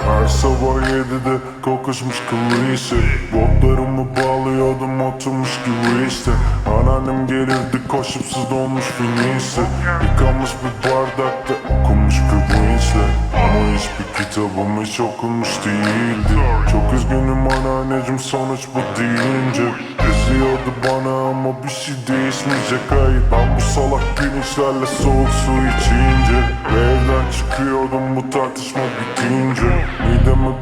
Her sabah yedide kokuşmuş klişe Botlarımı bağlıyordum oturmuş gibi işte Anneannem gelirdi koşup sız dolmuş finişle Yıkanmış bir bardakta okunmuş bir vinçle Ama hiçbir kitabım hiç okunmuş değildi. Çok üzgünüm anneanneciğim sonuç bu deyince. Eziyordu bana ama bir şey değişmeyecek. Hayır Ben bu salak pirinçlerle soğuk su içince. Ve evden çıkıyordum bu tartışma bitince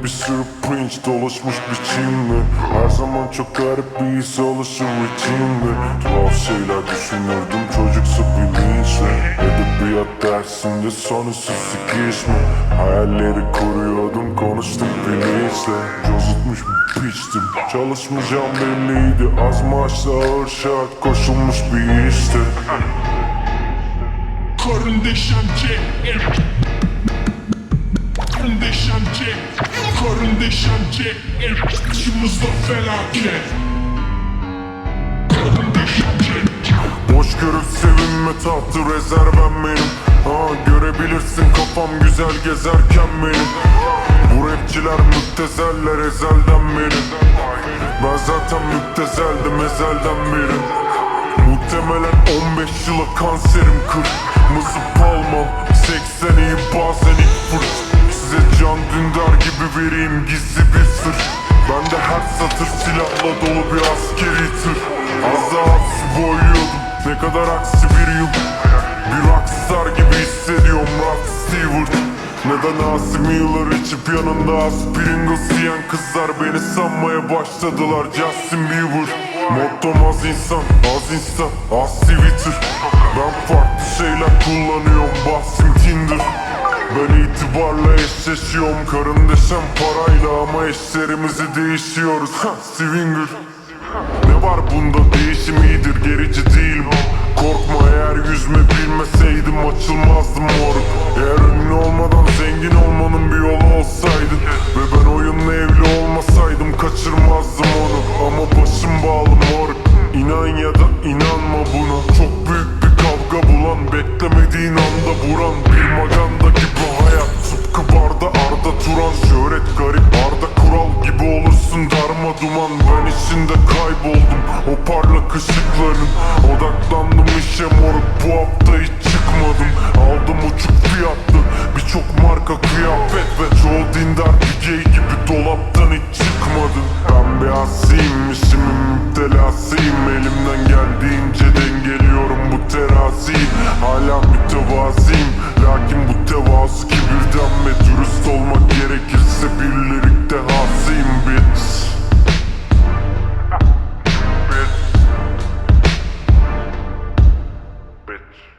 bir sürü pirinç dolaşmış biçimde. Her zaman çok garip bir his oluşur içimde. Tuhaf şeyler düşünürdüm çocuksu bilinçle. Edebiyat dersinde sonuçsuz sikişme Hayalleri kuruyordum konuştum bilinçle. Cozutmuş bir piçtim. Çalışmayacağım belliydi. Az maaşla ağır şart koşulmuş bir işte. Karındeşen Jack Karındeşen Jack Başımızda felaket. Karındeşen Jack Boş görüp sevinme tahtı rezervem benim. Ha görebilirsin kafam güzel gezerken benim. Bu rapçiler müptezeller ezelden beri. Ben zaten müptezeldim ezelden beri. Muhtemelen 15 yıla kanserim kır. Mızı palma 80 iyi bazen ilk fırt askeri tır Az daha hapsi boyuyordum. Ne kadar aksi bir yıl Bir rockstar gibi hissediyorum Rod Stewart. Neden Asim Miller içip yanında aspirin yiyen kızlar beni sanmaya başladılar? Justin Bieber Mottom az insan, az insan, az Twitter. Ben farklı şeyler kullanıyorum, bahsim Tinder. Ben itibarla eşleşiyorum Karın desem parayla ama eşlerimizi değişiyoruz. Ha, Swinger ne var bunda? Değişim iyidir gerici değil mi? Korkma eğer yüzme bilmeseydim açılmazdım moruk. Eğer ünlü olmadan zengin olmanın bir yolu olsaydı Ve ben oyunla evli olmasaydım kaçırmazdım onu. Ama başım bağlı moruk. İnan ya da inanma buna. Çok büyük bir kavga bulan Beklemediğin anda vuran Bir maganda Şöhret garip Arda Kural gibi olursun. Darma duman. Ben içinde kayboldum. O parlak ışıkların Odaklandım işe moruk. Bu hafta hiç çıkmadım. Aldım uçuk fiyatlı. Birçok marka kıyafet Ve çoğu dindar bir gibi Dolaptan hiç çıkmadı Ben bir asiyim işimin müptelasıyım. Elimden geldiğince dengeliyorum bu teraziyi. Hala mütevazıyım it.